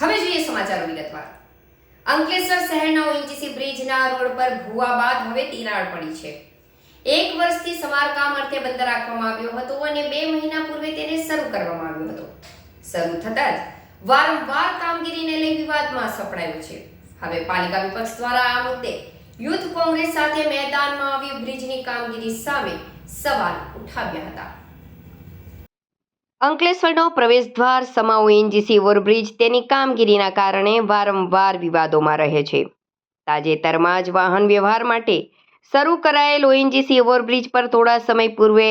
હવે જોઈએ સમાચારો વિગતવાર. અંકલેશ્વર શહેરના ઓએનજીસી બ્રિજના રોડ પર ભૂવા બાદ હવે તિરાડ પડી છે. એક વર્ષથી સમારકામ અર્થે બંધ રાખવામાં આવ્યો હતો અને બે મહિના પૂર્વે તેને શરૂ કરવામાં આવ્યો હતો. શરૂ થતાં જ વારંવાર કામગીરીને લઈ વિવાદમાં સપડાયો છે. હવે પાલિકા વિપક્ષ દ્વારા આ મુદ્દે યુથ કોંગ્રેસ સાથે મેદાનમાં આવી બ્રિજની કામગીરી સામે સવાલ ઉઠાવ્યા હતા. અંકલેશ્વરનો પ્રવેશદ્વાર સમા ઓએનજીસી ઓવરબ્રિજ તેની કામગીરીના કારણે વારંવાર વિવાદોમાં રહે છે. તાજેતરમાં જ વાહન વ્યવહાર માટે શરૂ કરાયેલ ઓએનજીસી ઓવરબ્રિજ પર થોડા સમય પૂર્વે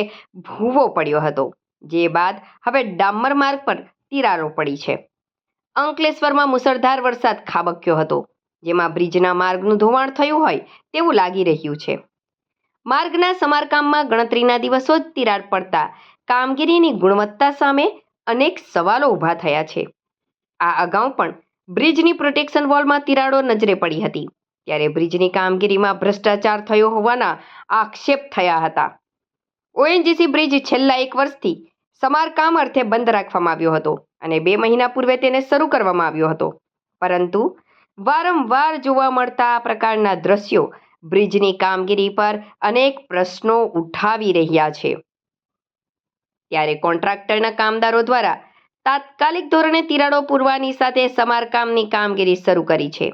ભૂવો પડ્યો હતો, જે બાદ હવે ડામર માર્ગ પર તિરાડો પડી છે. અંકલેશ્વરમાં મુસળધાર વરસાદ ખાબક્યો હતો, જેમાં બ્રિજના માર્ગનું ધોવાણ થયું હોય તેવું લાગી રહ્યું છે. માર્ગના સમારકામમાં ગણતરીના દિવસો જ તિરાડ પડતા કામગીરીની ગુણવત્તા સામે અનેક સવાલો ઊભા થયા છે. આ અગાઉ પણ બ્રિજની પ્રોટેક્શન વોલમાં તિરાડો નજરે પડી હતી. ત્યારે બ્રિજની કામગીરીમાં ભ્રષ્ટાચાર થયો હોવાના આક્ષેપ થયા હતા. ઓએનજીસી બ્રિજ છેલ્લા એક વર્ષથી સમારકામ અર્થે બંધ રાખવામાં આવ્યો હતો અને બે મહિના પૂર્વે તેને શરૂ કરવામાં આવ્યો હતો. પરંતુ વારંવાર જોવા મળતા આ પ્રકારના દ્રશ્યો બ્રિજની કામગીરી પર અનેક પ્રશ્નો ઉઠાવી રહ્યા છે. ત્યારે કોન્ટ્રાક્ટરના કામદારો દ્વારા તાત્કાલિક ધોરણે તિરાડો પૂરવાની સાથે સમારકામની કામગીરી શરૂ કરી છે.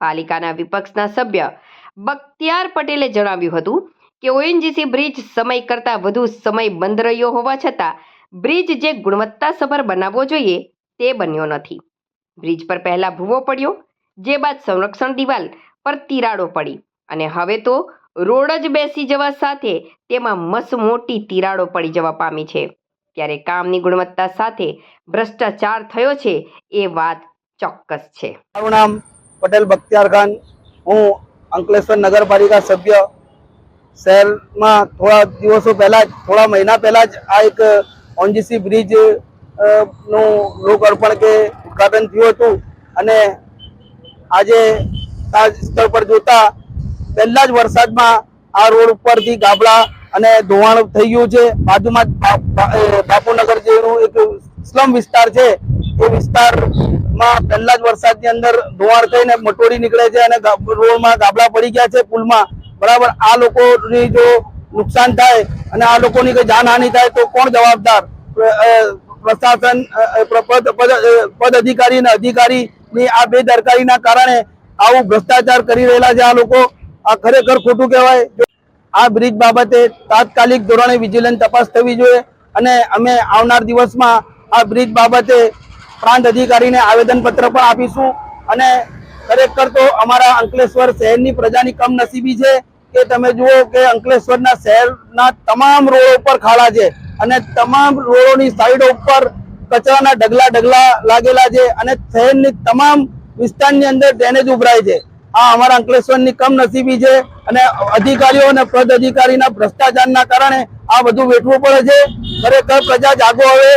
પાલિકાના વિપક્ષના સભ્ય બખ્તિયાર પટેલે જણાવ્યું હતું કે ઓએનજીસી બ્રિજ સમય કરતાં વધુ સમય બંધ રહ્યો હોવા છતાં બ્રિજ જે ગુણવત્તાસભર બનાવવો જોઈએ તે બન્યો નથી. બ્રિજ પર પહેલા ભૂવો પડ્યો, જે બાદ સંરક્ષણ દિવાલ પર તિરાડો પડી અને હવે તો રોડ જ બેસી જવા સાથે તેમાં મસ મોટી તિરાડો પડી જવા પામી છે. ત્યારે કામની ગુણવત્તા સાથે ભ્રષ્ટાચાર થયો છે એ વાત ચોક્કસ છે. મારું નામ પટેલ બખ્તિયાર ખાન. હું અંકલેશ્વર નગરપાલિકા સભ્ય. શહેરમાં થોડા દિવસો પહેલાં જ, થોડા મહિના પહેલાં જ આ એક ઓનજીસી બ્રિજનું લોકાર્પણ કે ઉદઘાટન થયું હતું. અને આજે આ સ્થળ પર જોતા પહેલા જ વરસાદમાં આ રોડ ઉપરથી ગાબડા અને ધોવાણ થઈ ગયું છે. બાજુમાં બાપુનગર જેવું એક સ્લમ વિસ્તાર છે. એ વિસ્તારમાં પહેલા જ વરસાદની અંદર ધોવાણ થઈને મટોડી નીકળે છે અને રોડમાં ગાબડા પડી ગયા છે પુલમાં. બરાબર, આ લોકોની જો નુકસાન થાય અને આ લોકોની કઈ જાનહાનિ થાય તો કોણ જવાબદાર? પ્રશાસન પદ અધિકારી અને અધિકારીની આ બેદરકારીના કારણે આવું ભ્રષ્ટાચાર કરી રહેલા છે આ લોકો. આ ખરેખર ખોટું કહેવાય? આ બ્રિજ બાબતે તાત્કાલિક ધોરણે વિજિલન્સ તપાસ થવી જોઈએ અને અમે આવનાર દિવસમાં આ બ્રિજ બાબતે પ્રાંત અધિકારીને આવેદનપત્ર પણ આપીશું. અને ખરેખર તો અમારા અંકલેશ્વર શહેરની પ્રજાની કમનસીબી છે કે તમે જુઓ કે અંકલેશ્વરના શહેરના તમામ રોડો ઉપર ખાડા છે અને તમામ રોડોની સાઈડો ઉપર કચરાના ઢગલા ઢગલા લાગેલા છે અને શહેરની તમામ વિસ્તારની અંદર ડ્રેનેજ ઉભરાય છે. આ અમારા અંકલેશ્વરની કમનસીબી છે અને અધિકારીઓ અને પદ અધિકારીના ભ્રષ્ટાચારના કારણે આ બધું વેઠવું પડે છે. ખરેખર પ્રજા જાગો હવે.